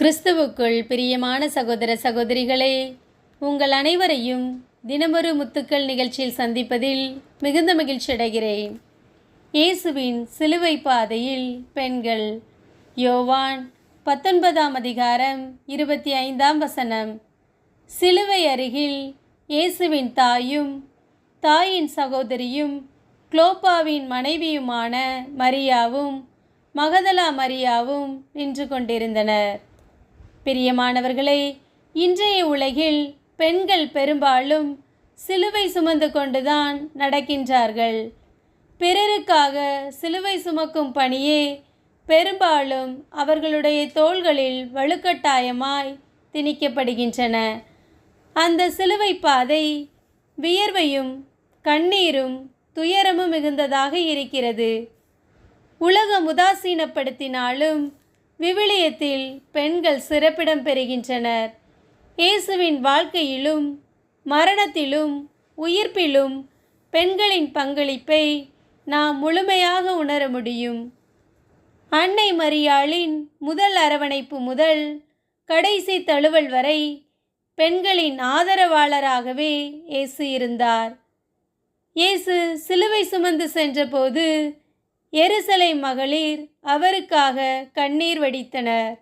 கிறிஸ்துவுக்குள் பிரியமான சகோதர சகோதரிகளே உங்கள் அனைவரையும் தினமொரு முத்துக்கள் நிகழ்ச்சியில் சந்திப்பதில் மிகுந்த மகிழ்ச்சி அடைகிறேன். இயேசுவின் சிலுவை பாதையில் பெண்கள் யோவான் பத்தொன்பதாம் அதிகாரம் இருபத்தி ஐந்தாம் வசனம். சிலுவை அருகில் இயேசுவின் தாயும் தாயின் சகோதரியும் குளோப்பாவின் மனைவியுமான மரியாவும் மகதலா மரியாவும் நின்று கொண்டிருந்தனர். பிரியமானவர்களே இன்றைய உலகில் பெண்கள் பெரும்பாலும் சிலுவை சுமந்து கொண்டுதான் நடக்கின்றார்கள். பிறருக்காக சிலுவை சுமக்கும் பணியே பெரும்பாலும் அவர்களுடைய தோள்களில் வலுக்கட்டாயமாய் திணிக்கப்படுகின்றன. அந்த சிலுவை பாதை வியர்வையும் கண்ணீரும் துயரமும் மிகுந்ததாக இருக்கிறது. உலகம் உதாசீனப்படுத்தினாலும் விவிலியத்தில் பெண்கள் சிறப்பிடம் பெறுகின்றனர். இயேசுவின் வாழ்க்கையிலும் மரணத்திலும் உயிர்ப்பிலும் பெண்களின் பங்களிப்பை நாம் முழுமையாக உணர முடியும். அன்னை மரியாளின் முதல் அரவணைப்பு முதல் கடைசி தழுவல் வரை பெண்களின் ஆதரவாளராகவே இயேசு இருந்தார். இயேசு சிலுவை சுமந்து சென்றபோது எருசலை மகளிர் அவருக்காக கண்ணீர் வடித்தனர்.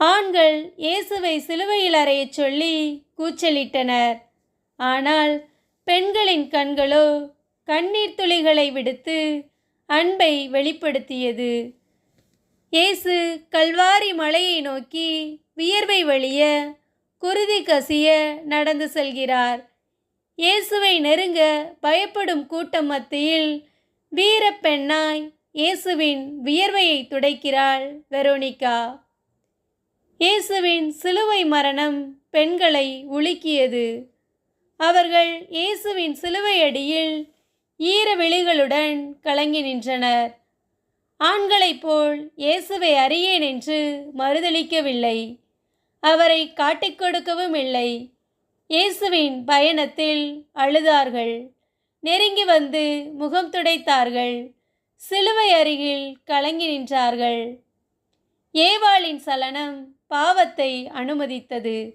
ஆண்கள் இயேசுவை சிலுவையில் அறையச் சொல்லி கூச்சலிட்டனர். ஆனால் பெண்களின் கண்களோ கண்ணீர் துளிகளை விடுத்து அன்பை வெளிப்படுத்தியது. இயேசு கல்வாரி மலையை நோக்கி வியர்வை வழிய குருதி கசிய நடந்து செல்கிறார். இயேசுவை நெருங்க பயப்படும் கூட்டம் மத்தியில் வீரப் பெண்ணாய் இயேசுவின் வியர்வையை துடைக்கிறாள் வெரோனிகா. இயேசுவின் சிலுவை மரணம் பெண்களை உலுக்கியது. அவர்கள் இயேசுவின் சிலுவை அடியில் ஈர விழிகளுடன் கலங்கி நின்றனர். ஆண்களைப் போல் இயேசுவை அறியேன் என்று மறுதளிக்கவில்லை அவரை காட்டிக் கொடுக்கவும் இல்லை. இயேசுவின் பயணத்தில் அழுதார்கள். நெருங்கி வந்து முகம் துடைத்தார்கள். சிலுவை அருகில் கலங்கி நின்றார்கள். ஏவாளின் சலனம் பாவத்தை அனுமதித்தது.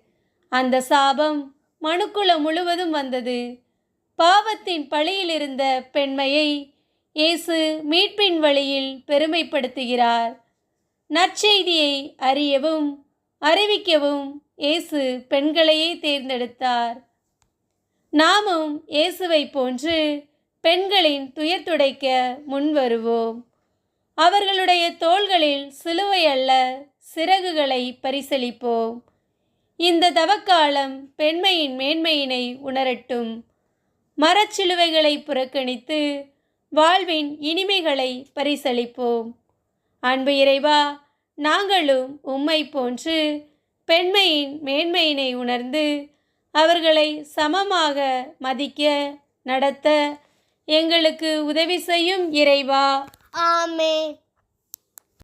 அந்த சாபம் மனுக்குளம் முழுவதும் வந்தது. பாவத்தின் பழியில் இருந்த பெண்மையை இயேசு மீட்பின் வழியில் பெருமைப்படுத்துகிறார். நற்செய்தியை அறியவும் அறிவிக்கவும் இயேசு பெண்களையே தேர்ந்தெடுத்தார். நாமும் இயேசுவை போன்று பெண்களின் துயர் துடைக்க முன்வருவோம் அவர்களுடைய தோள்களில் சிலுவை அல்ல சிறகுகளை பரிசளிப்போம். இந்த தவக்காலம் பெண்மையின் மேன்மையினை உணரட்டும். மரச்சிலுவைகளை புறக்கணித்து வாழ்வின் இனிமைகளை பரிசளிப்போம். அன்பு இறைவா நாங்களும் உம்மை போன்று பெண்மையின் மேன்மையினை உணர்ந்து அவர்களை சமமாக மதிக்க நடத்த எங்களுக்கு உதவி செய்யும் இறைவா. ஆமே